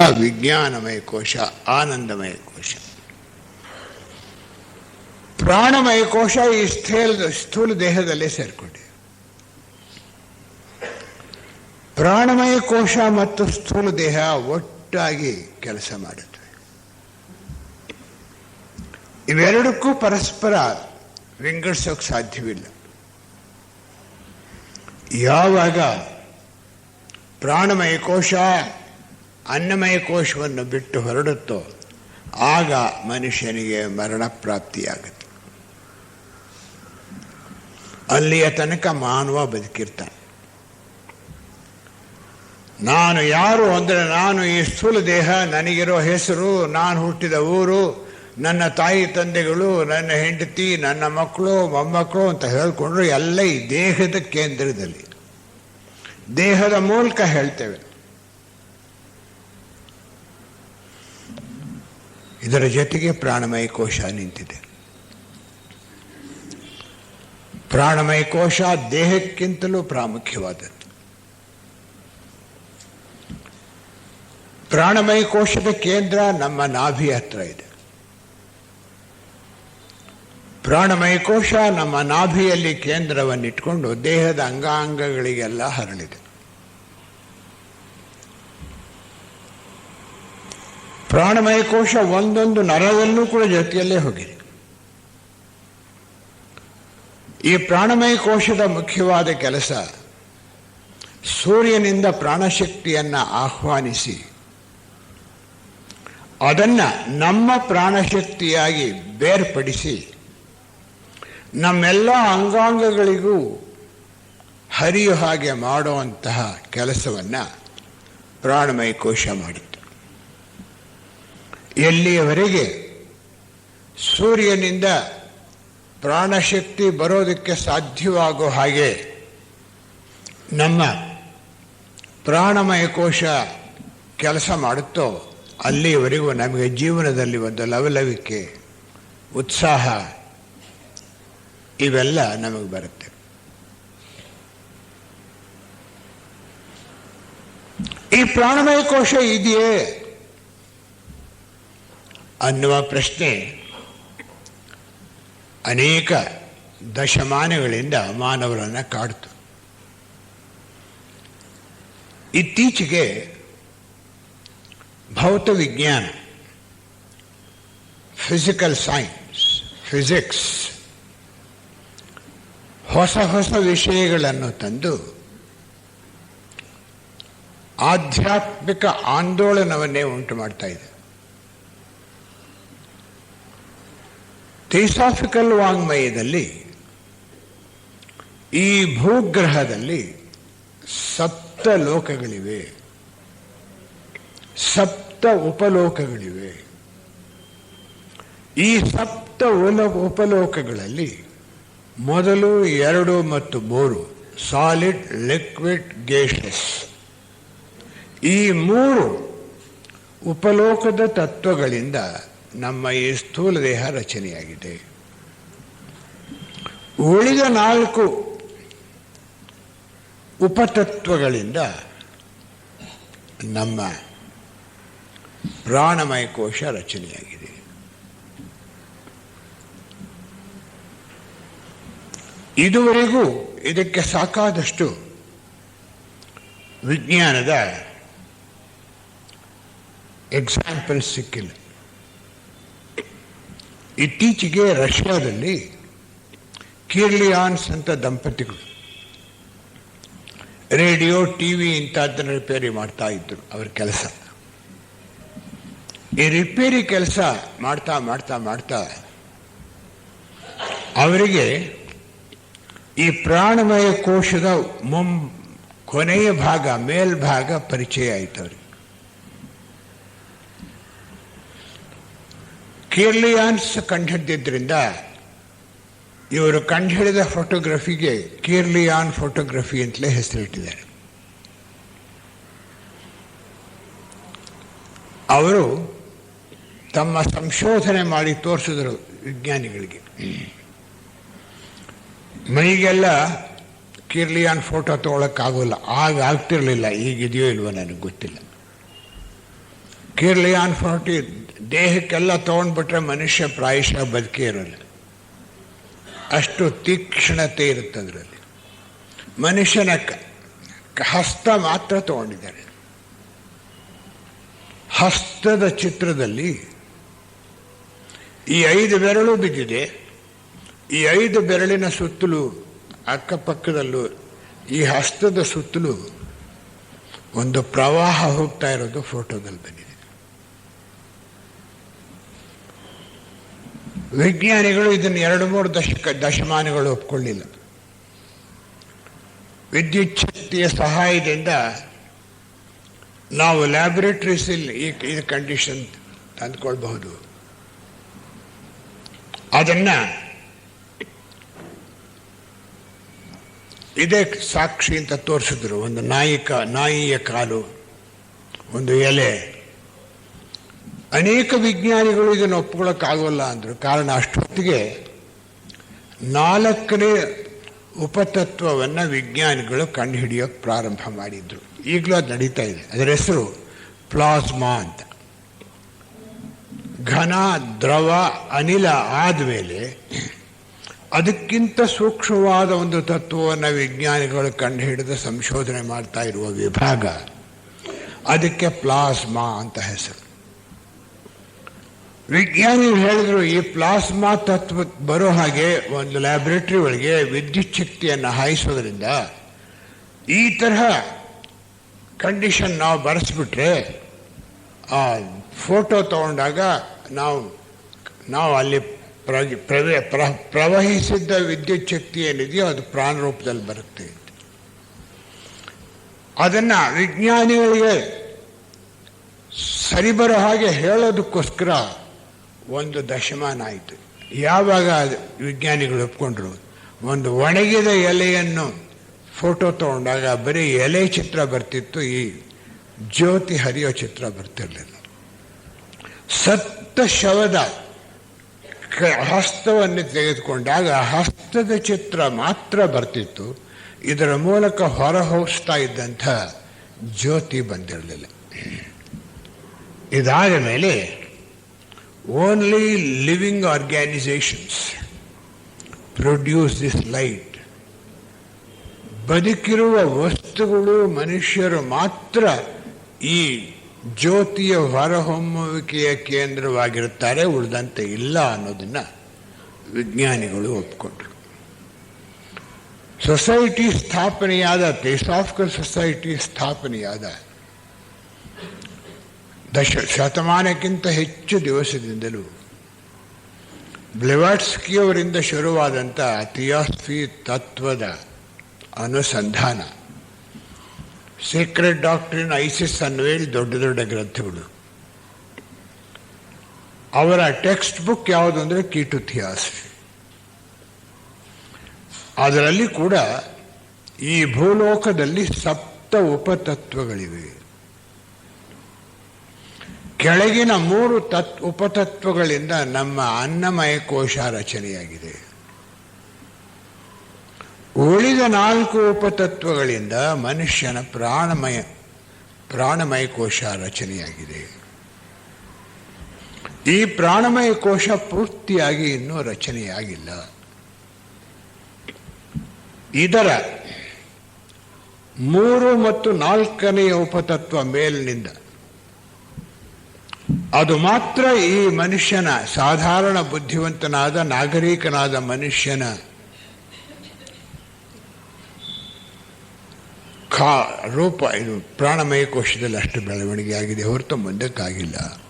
ವಿಜ್ಞಾನಮಯ ಕೋಶ ಆನಂದಮಯ ಕೋಶ ಪ್ರಾಣಮಯ ಕೋಶ ಈ ಸ್ಥೂಲ ಸ್ಥೂಲ ದೇಹದಲ್ಲೇ ಸೇರ್ಕೊಂಡಿದೆ. ಪ್ರಾಣಮಯ ಕೋಶ ಮತ್ತು ಸ್ಥೂಲ ದೇಹ ಒಟ್ಟಾಗಿ ಕೆಲಸ ಮಾಡುತ್ತವೆ. ಇವೆರಡಕ್ಕೂ ಪರಸ್ಪರ ವಿಂಗಡಿಸೋಕೆ ಸಾಧ್ಯವಿಲ್ಲ. ಯಾವಾಗ ಪ್ರಾಣಮಯ ಕೋಶ ಅನ್ನಮಯ ಕೋಶವನ್ನು ಬಿಟ್ಟು ಹೊರಡುತ್ತೋ, ಆಗ ಮನುಷ್ಯನಿಗೆ ಮರಣ ಪ್ರಾಪ್ತಿಯಾಗುತ್ತೆ ಅಲ್ಲಿಯ ತನಕ ಮಾನವ ಬದುಕಿರ್ತಾನೆ. ನಾನು ಯಾರು ಅಂದರೆ ನಾನು ಈ ಸ್ಥೂಲ ದೇಹ, ನನಗಿರೋ ಹೆಸರು, ನಾನು ಹುಟ್ಟಿದ ಊರು, ನನ್ನ ತಾಯಿ ತಂದೆಗಳು, ನನ್ನ ಹೆಂಡತಿ, ನನ್ನ ಮಕ್ಕಳು, ಮೊಮ್ಮಕ್ಕಳು ಅಂತ ಹೇಳಿಕೊಂಡ್ರು ಎಲ್ಲ ಈ ದೇಹದ ಕೇಂದ್ರದಲ್ಲಿ. ದೇಹದ ಮೂಲಕ ಹೇಳ್ತೇವೆ. ಇದರ ಜೊತೆಗೆ ಪ್ರಾಣಮಯ ಕೋಶ ನಿಂತಿದೆ. ಪ್ರಾಣಮಯ ಕೋಶ ದೇಹಕ್ಕಿಂತಲೂ ಪ್ರಾಮುಖ್ಯವಾದದ್ದು. ಪ್ರಾಣಮಯ ಕೋಶದ ಕೇಂದ್ರ ನಮ್ಮ ನಾಭಿ ಹತ್ರ ಇದೆ. ಪ್ರಾಣಮಯ ಕೋಶ ನಮ್ಮ ನಾಭಿಯಲ್ಲಿ ಕೇಂದ್ರವನ್ನಿಟ್ಕೊಂಡು ದೇಹದ ಅಂಗಾಂಗಗಳಿಗೆಲ್ಲ ಹರಳಿದೆ. ಪ್ರಾಣಮಯ ಕೋಶ ಒಂದೊಂದು ನರದಲ್ಲೂ ಕೂಡ ಜೊತೆಯಲ್ಲೇ ಹೋಗಿದೆ. ಈ ಪ್ರಾಣಮಯ ಕೋಶದ ಮುಖ್ಯವಾದ ಕೆಲಸ ಸೂರ್ಯನಿಂದ ಪ್ರಾಣಶಕ್ತಿಯನ್ನು ಆಹ್ವಾನಿಸಿ. ಅದನ್ನ ನಮ್ಮ ಪ್ರಾಣಶಕ್ತಿಯಾಗಿ ಬೇರ್ಪಡಿಸಿ ನಮ್ಮೆಲ್ಲ ಅಂಗಾಂಗಗಳಿಗೂ ಹರಿಯು ಹಾಗೆ ಮಾಡುವಂತಹ ಕೆಲಸವನ್ನು ಪ್ರಾಣಮಯ ಕೋಶ ಮಾಡಿತ್ತು. ಎಲ್ಲಿಯವರೆಗೆ ಸೂರ್ಯನಿಂದ ಪ್ರಾಣಶಕ್ತಿ ಬರೋದಕ್ಕೆ ಸಾಧ್ಯವಾಗೋ ಹಾಗೆ ನಮ್ಮ ಪ್ರಾಣಮಯ ಕೋಶ ಕೆಲಸ ಮಾಡುತ್ತೋ, ಅಲ್ಲಿಯವರೆಗೂ ನಮಗೆ ಜೀವನದಲ್ಲಿ ಒಂದು ಲವಲವಿಕೆ, ಉತ್ಸಾಹ ಇವೆಲ್ಲ ನಮಗೆ ಬರುತ್ತೆ. ಈ ಪ್ರಾಣಮಯ ಕೋಶ ಇದೆಯೇ? ಅನ್ನುವ ಪ್ರಶ್ನೆ ಅನೇಕ ದಶಮಾನಗಳಿಂದ ಮಾನವರನ್ನು ಕಾಡ್ತು. ಇತ್ತೀಚೆಗೆ ಭೌತ ವಿಜ್ಞಾನ ಫಿಸಿಕಲ್ ಸೈನ್ಸ್ ಫಿಸಿಕ್ಸ್ ಹೊಸ ಹೊಸ ವಿಷಯಗಳನ್ನು ತಂದು ಆಧ್ಯಾತ್ಮಿಕ ಆಂದೋಲನವನ್ನೇ ಉಂಟು ಮಾಡ್ತಾ ಇದೆ. ಥಿಸಾಫಿಕಲ್ ವಾಂಗ್ಮಯದಲ್ಲಿ ಈ ಭೂಗ್ರಹದಲ್ಲಿ ಸಪ್ತ ಲೋಕಗಳಿವೆ. ಸಪ್ತ ಉಪಲೋಕಗಳಿವೆ. ಈ ಸಪ್ತ ಉಪಲೋಕಗಳಲ್ಲಿ ಮೊದಲು ಎರಡು ಮತ್ತು ಮೂರು ಸಾಲಿಡ್ ಲಿಕ್ವಿಡ್ ಗೇಷಸ್ ಈ ಮೂರು ಉಪಲೋಕದ ತತ್ವಗಳಿಂದ ನಮ್ಮ ಈ ಸ್ಥೂಲ ದೇಹ ರಚನೆಯಾಗಿದೆ. ಉಳಿದ ನಾಲ್ಕು ಉಪತತ್ವಗಳಿಂದ ನಮ್ಮ ಪ್ರಾಣಮಯ ಕೋಶ ರಚನೆಯಾಗಿದೆ. ಇದುವರೆಗೂ ಇದಕ್ಕೆ ಸಾಕಾದಷ್ಟು ವಿಜ್ಞಾನದ ಎಕ್ಸಾಂಪಲ್ ಸಿಕ್ಕಿಲ್ಲ. ಇತ್ತೀಚೆಗೆ ರಷ್ಯಾದಲ್ಲಿ ಕಿರ್ಲಿಯಾನ್ಸ್ ಅಂತ ದಂಪತಿಗಳು ರೇಡಿಯೋ ಟಿ ವಿ ಇಂಥದ್ದನ್ನು ರಿಪೇರಿ ಮಾಡ್ತಾ ಇದ್ರು ಅವ್ರ ಕೆಲಸ. ಈ ರಿಪೇರಿ ಕೆಲಸ ಮಾಡ್ತಾ ಮಾಡ್ತಾ ಮಾಡ್ತಾ ಅವರಿಗೆ ಈ ಪ್ರಾಣಮಯ ಕೋಶದ ಮುಂ, ಕೊನೆಯ ಭಾಗ, ಮೇಲ್ಭಾಗ ಪರಿಚಯ ಆಯ್ತು ಅವ್ರಿಗೆ. ಕೀರ್ಲಿಯಾನ್ಸ್ ಕಂಡುಹಿಡಿದ್ರಿಂದ ಇವರು ಕಂಡುಹಿಡಿದ ಫೋಟೋಗ್ರಫಿಗೆ ಕೀರ್ಲಿಯಾನ್ ಫೋಟೋಗ್ರಫಿ ಅಂತಲೇ ಹೆಸರಿಟ್ಟಿದ್ದಾರೆ. ಅವರು ತಮ್ಮ ಸಂಶೋಧನೆ ಮಾಡಿ ತೋರಿಸಿದರು ವಿಜ್ಞಾನಿಗಳಿಗೆ. ಮೈಗೆಲ್ಲ ಕಿರ್ಲಿಯಾನ್ ಫೋಟೋ ತೊಗೊಳಕ್ಕಾಗೋಲ್ಲ, ಆಗ ಆಗ್ತಿರಲಿಲ್ಲ, ಈಗಿದೆಯೋ ಇಲ್ವೋ ನನಗೆ ಗೊತ್ತಿಲ್ಲ. ಕಿರ್ಲಿಯಾನ್ ಫಾರ್ಟಿ, ದೇಹಕ್ಕೆಲ್ಲ ತೊಗೊಂಡ್ಬಿಟ್ರೆ ಮನುಷ್ಯ ಪ್ರಾಯಶಃ ಬದುಕೇ ಇರಲ್ಲ. ಅಷ್ಟು ತೀಕ್ಷ್ಣತೆ ಇರುತ್ತೆ ಅದರಲ್ಲಿ. ಮನುಷ್ಯನ ಹಸ್ತ ಮಾತ್ರ ತಗೊಂಡಿದ್ದಾರೆ. ಹಸ್ತದ ಚಿತ್ರದಲ್ಲಿ ಈ ಐದು ಬೆರಳು ಬಿದ್ದಿದೆ. ಈ ಐದು ಬೆರಳಿನ ಸುತ್ತಲೂ ಅಕ್ಕಪಕ್ಕದಲ್ಲೂ ಈ ಹಸ್ತದ ಸುತ್ತಲೂ ಒಂದು ಪ್ರವಾಹ ಹೋಗ್ತಾ ಇರೋದು ಫೋಟೋದಲ್ಲಿ ಬಂದಿದೆ. ವಿಜ್ಞಾನಿಗಳು ಇದನ್ನು ಎರಡು ಮೂರು ದಶಕ ದಶಮಾನಗಳು ಒಪ್ಕೊಳ್ಳಿಲ್ಲ. ವಿದ್ಯುತ್ ಶಕ್ತಿಯ ಸಹಾಯದಿಂದ ನಾವು ಲ್ಯಾಬೊರೇಟರೀಸಲ್ಲಿ ಈ ಈ ಕಂಡೀಷನ್ ತಂದುಕೊಳ್ಬಹುದು. ಅದನ್ನು ಇದೇ ಸಾಕ್ಷಿ ಅಂತ ತೋರಿಸಿದ್ರು. ಒಂದು ನಾಯಿಕ, ನಾಯಿಯ ಕಾಲು, ಒಂದು ಎಲೆ. ಅನೇಕ ವಿಜ್ಞಾನಿಗಳು ಇದನ್ನು ಒಪ್ಕೊಳ್ಳೋಕ್ಕಾಗೋಲ್ಲ ಅಂದರು. ಕಾರಣ ಅಷ್ಟೊತ್ತಿಗೆ ನಾಲ್ಕನೇ ಉಪತತ್ವವನ್ನು ವಿಜ್ಞಾನಿಗಳು ಕಂಡುಹಿಡಿಯೋಕೆ ಪ್ರಾರಂಭ ಮಾಡಿದ್ರು. ಈಗಲೂ ಅದು ನಡೀತಾ ಇದೆ. ಅದರ ಹೆಸರು ಪ್ಲಾಸ್ಮಾ ಅಂತ. ಘನ, ದ್ರವ, ಅನಿಲ ಆದಮೇಲೆ ಅದಕ್ಕಿಂತ ಸೂಕ್ಷ್ಮವಾದ ಒಂದು ತತ್ವವನ್ನು ವಿಜ್ಞಾನಿಗಳು ಕಂಡುಹಿಡಿದು ಸಂಶೋಧನೆ ಮಾಡ್ತಾ ಇರುವ ವಿಭಾಗ ಅದಕ್ಕೆ ಪ್ಲಾಸ್ಮಾ ಅಂತ ಹೆಸರು. ವಿಜ್ಞಾನಿಗಳು ಹೇಳಿದ್ರು, ಈ ಪ್ಲಾಸ್ಮಾ ತತ್ವ ಬರೋ ಹಾಗೆ ಒಂದು ಲ್ಯಾಬೊರೇಟರಿ ಒಳಗೆ ವಿದ್ಯುತ್ ಶಕ್ತಿಯನ್ನು ಹಾಯಿಸೋದ್ರಿಂದ ಈ ತರಹ ಕಂಡೀಷನ್ ನಾವು ಬರೆಸ್ಬಿಟ್ರೆ ಆ ಫೋಟೋ ತಗೊಂಡಾಗ ನಾವು ನಾವು ಅಲ್ಲಿ ಪ್ರವೇ ಪ್ರವೆ, ಪ್ರ- ಪ್ರವಹಿಸಿದ್ದ ವಿದ್ಯುತ್ ಶಕ್ತಿ ಏನಿದೆಯೋ ಅದು ಪ್ರಾಣ ರೂಪದಲ್ಲಿ ಬರುತ್ತೆ. ಅದನ್ನ ವಿಜ್ಞಾನಿಗಳಿಗೆ ಸರಿ ಬರೋ ಹಾಗೆ ಹೇಳೋದಕ್ಕೋಸ್ಕರ ಒಂದು ದಶಮಾನ ಆಯಿತು. ಯಾವಾಗ ವಿಜ್ಞಾನಿಗಳು ಒಪ್ಕೊಂಡ್ರು? ಒಂದು ಒಣಗಿದ ಎಲೆಯನ್ನು ಫೋಟೋ ತಗೊಂಡಾಗ ಬರೀ ಎಲೆ ಚಿತ್ರ ಬರ್ತಿತ್ತು, ಈ ಜ್ಯೋತಿ ಹರಿಯೋ ಚಿತ್ರ ಬರ್ತಿರಲಿಲ್ಲ. ಸತ್ತ ಶವದ ಹಸ್ತವನ್ನು ತೆಗೆದುಕೊಂಡಾಗ ಹಸ್ತದ ಚಿತ್ರ ಮಾತ್ರ ಬರ್ತಿತ್ತು. ಇದರ ಮೂಲಕ ಹೊರ ಇದ್ದಂಥ ಜ್ಯೋತಿ ಬಂದಿರಲಿಲ್ಲ. ಇದಾದ ಮೇಲೆ only living organizations produce this light ಬದುಕಿರುವ ವಸ್ತುಗಳು ಮನುಷ್ಯರು ಮಾತ್ರ ಈ ಜ್ಯೋತಿಯ ಹೊರಹೊಮ್ಮುವಿಕೆಯ ಕೇಂದ್ರವಾಗಿರುತ್ತಾರೆ, ಉಳಿದಂತೆ ಇಲ್ಲ ಅನ್ನೋದನ್ನು ವಿಜ್ಞಾನಿಗಳು ಒಪ್ಕೊಂಡ್ರು. ಸೊಸೈಟಿ ಸ್ಥಾಪನೆಯಾದ ಥಿಸಾಫಿಕಲ್ ಸೊಸೈಟಿ ಸ್ಥಾಪನೆಯಾದ ದಶ ಶತಮಾನಕ್ಕಿಂತ ಹೆಚ್ಚು ದಿವಸದಿಂದಲೂ ಬ್ಲೆವಾಟ್ಸ್ಕಿಯವರಿಂದ ಶುರುವಾದಂಥ ಥಿಯಾಸ್ಫಿ ತತ್ವದ ಅನುಸಂಧಾನ, ಸೀಕ್ರೆಟ್ ಡಾಕ್ಟ್ರಿನ್ ಐಸಿಸ್ ಅನ್ವೇಲ್ ದೊಡ್ಡ ದೊಡ್ಡ ಗ್ರಂಥಗಳು. ಅವರ ಟೆಕ್ಸ್ಟ್ ಬುಕ್ ಯಾವುದು ಅಂದರೆ ಕೀಟು ಥಿಯಾಸ್ಫಿ. ಅದರಲ್ಲಿ ಕೂಡ ಈ ಭೂಲೋಕದಲ್ಲಿ ಸಪ್ತ ಉಪತತ್ವಗಳಿವೆ. ಕೆಳಗಿನ ಮೂರು ತತ್ ಉಪತತ್ವಗಳಿಂದ ನಮ್ಮ ಅನ್ನಮಯ ಕೋಶ ರಚನೆಯಾಗಿದೆ. ಉಳಿದ ನಾಲ್ಕು ಉಪತತ್ವಗಳಿಂದ ಮನುಷ್ಯನ ಪ್ರಾಣಮಯ ಪ್ರಾಣಮಯ ಕೋಶ ರಚನೆಯಾಗಿದೆ. ಈ ಪ್ರಾಣಮಯ ಕೋಶ ಪೂರ್ತಿಯಾಗಿ ಇನ್ನೂ ರಚನೆಯಾಗಿಲ್ಲ. ಇದರ ಮೂರು ಮತ್ತು ನಾಲ್ಕನೆಯ ಉಪತತ್ವ ಮೇಲಿನಿಂದ ಅದು ಮಾತ್ರ ಈ ಮನುಷ್ಯನ ಸಾಧಾರಣ ಬುದ್ಧಿವಂತನಾದ ನಾಗರಿಕನಾದ ಮನುಷ್ಯನ ಖಾ ರೂಪ. ಇದು ಪ್ರಾಣಮಯ ಕೋಶದಲ್ಲಿ ಅಷ್ಟು ಬೆಳವಣಿಗೆ ಆಗಿದೆ ಹೊರತು ಮುಂದಕ್ಕಾಗಿಲ್ಲ.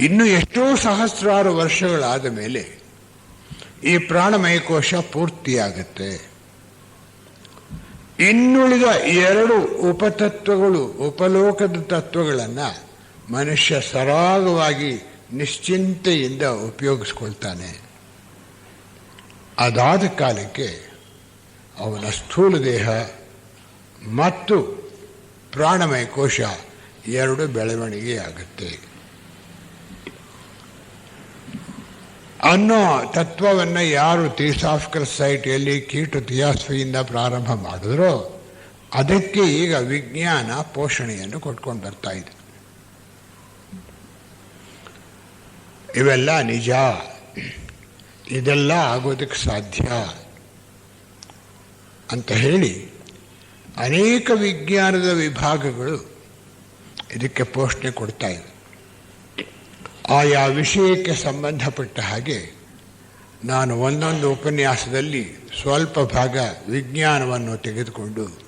ಇನ್ನು ಎಷ್ಟೋ ಸಹಸ್ರಾರು ವರ್ಷಗಳಾದ ಮೇಲೆ ಈ ಪ್ರಾಣಮಯ ಕೋಶ ಪೂರ್ತಿಯಾಗತ್ತೆ. ಇನ್ನುಳಿದ ಎರಡು ಉಪತತ್ವಗಳು, ಉಪಲೋಕದ ತತ್ವಗಳನ್ನು ಮನುಷ್ಯ ಸರಾಗವಾಗಿ ನಿಶ್ಚಿಂತೆಯಿಂದ ಉಪಯೋಗಿಸ್ಕೊಳ್ತಾನೆ. ಅದಾದ ಕಾಲಕ್ಕೆ ಅವನ ಸ್ಥೂಲ ದೇಹ ಮತ್ತು ಪ್ರಾಣಮಯ ಕೋಶ ಎರಡು ಬೆಳವಣಿಗೆಯಾಗುತ್ತೆ ಅನ್ನೋ ತತ್ವವನ್ನು ಯಾರು ಥಿಯೋಸಾಫಿಕಲ್ ಸೊಸೈಟಿಯಲ್ಲಿ ಕೀಟು ಥಿಯಾಸಫಿಯಿಂದ ಪ್ರಾರಂಭ ಮಾಡಿದ್ರೋ, ಅದಕ್ಕೆ ಈಗ ವಿಜ್ಞಾನ ಪೋಷಣೆಯನ್ನು ಕೊಟ್ಕೊಂಡು ಬರ್ತಾ ಇದೆ. ಇವೆಲ್ಲ ನಿಜ. ಇದೆಲ್ಲ ಆಗೋದಕ್ಕೆ ಸಾಧ್ಯ. ಅಂತ ಹೇಳಿ ಅನೇಕ ವಿಜ್ಞಾನದ ವಿಭಾಗಗಳು ಇದಕ್ಕೆ ಪೋಷಣೆ ಕೊಡ್ತಾ ಇವೆ. ಆಯಾ ವಿಷಯಕ್ಕೆ ಸಂಬಂಧಪಟ್ಟ ಹಾಗೆ ನಾನು ಒಂದೊಂದು ಉಪನ್ಯಾಸದಲ್ಲಿ ಸ್ವಲ್ಪ ಭಾಗ ವಿಜ್ಞಾನವನ್ನು ತೆಗೆದುಕೊಂಡು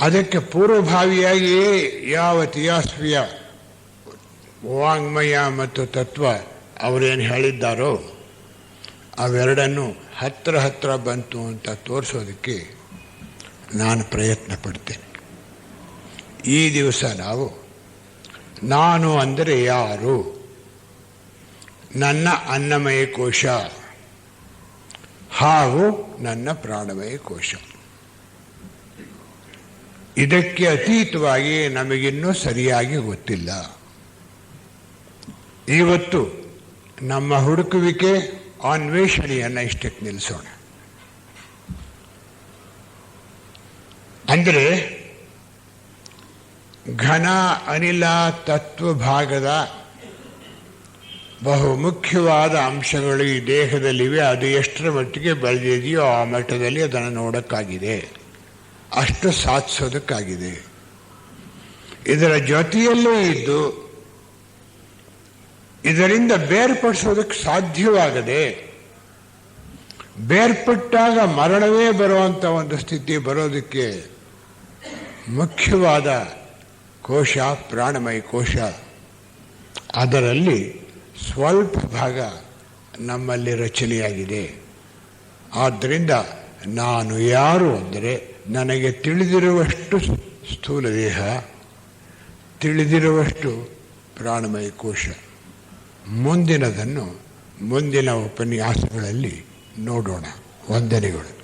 ಅದಕ್ಕೆ ಪೂರ್ವಭಾವಿಯಾಗಿಯೇ ಯಾವ ತಿಯಾಸ್ವಿಯ ವಾಂಗ್ಮಯ ಮತ್ತು ತತ್ವ ಅವರೇನು ಹೇಳಿದ್ದಾರೋ ಅವೆರಡನ್ನು ಹತ್ತಿರ ಹತ್ತಿರ ಬಂತು ಅಂತ ತೋರಿಸೋದಕ್ಕೆ ನಾನು ಪ್ರಯತ್ನ ಪಡ್ತೇನೆ ಈ ದಿವಸ ನಾವು, ನಾನು ಅಂದರೆ ಯಾರು? ನನ್ನ ಅನ್ನಮಯ ಕೋಶ. ಹಾಗೂ ನನ್ನ ಪ್ರಾಣಮಯ ಕೋಶ. ಇದಕ್ಕೆ ಅತೀತವಾಗಿ ನಮಗಿನ್ನೂ ಸರಿಯಾಗಿ ಗೊತ್ತಿಲ್ಲ. ಇವತ್ತು ನಮ್ಮ ಹುಡುಕುವಿಕೆ ಅನ್ವೇಷಣೆಯನ್ನು ಇಷ್ಟಕ್ಕೆ ನಿಲ್ಲಿಸೋಣ ಅಂದರೆ ಘನ ಅನಿಲ ತತ್ವ ಭಾಗದ ಬಹು ಮುಖ್ಯವಾದ ಅಂಶಗಳು ಈ ದೇಹದಲ್ಲಿವೆ. ಅದು ಎಷ್ಟರ ಮಟ್ಟಿಗೆ ಬೆಳೆದಿದೆಯೋ ಆ ಮಟ್ಟದಲ್ಲಿ ಅದನ್ನು ನೋಡೋಕ್ಕಾಗಿದೆ. ಅಷ್ಟು ಸಾಧಿಸೋದಕ್ಕಾಗಿದೆ. ಇದರ ಜೊತೆಯಲ್ಲೇ ಇದ್ದು ಇದರಿಂದ ಬೇರ್ಪಡಿಸೋದಕ್ಕೆ ಸಾಧ್ಯವಾಗದೆ ಬೇರ್ಪಟ್ಟಾಗ ಮರಣವೇ ಬರುವಂಥ ಒಂದು ಸ್ಥಿತಿ ಬರೋದಕ್ಕೆ ಮುಖ್ಯವಾದ ಕೋಶ, ಪ್ರಾಣಮಯ ಕೋಶ. ಅದರಲ್ಲಿ ಸ್ವಲ್ಪ ಭಾಗ ನಮ್ಮಲ್ಲಿ ರಚನೆಯಾಗಿದೆ. ಆದ್ದರಿಂದ ನಾನು ಯಾರು ಅಂದರೆ ನನಗೆ ತಿಳಿದಿರುವಷ್ಟು ಸ್ಥೂಲ ದೇಹ, ತಿಳಿದಿರುವಷ್ಟು ಪ್ರಾಣಮಯ ಕೋಶ. ಮುಂದಿನದನ್ನು ಮುಂದಿನ ಉಪನ್ಯಾಸಗಳಲ್ಲಿ ನೋಡೋಣ. ವಂದನೆಗಳು.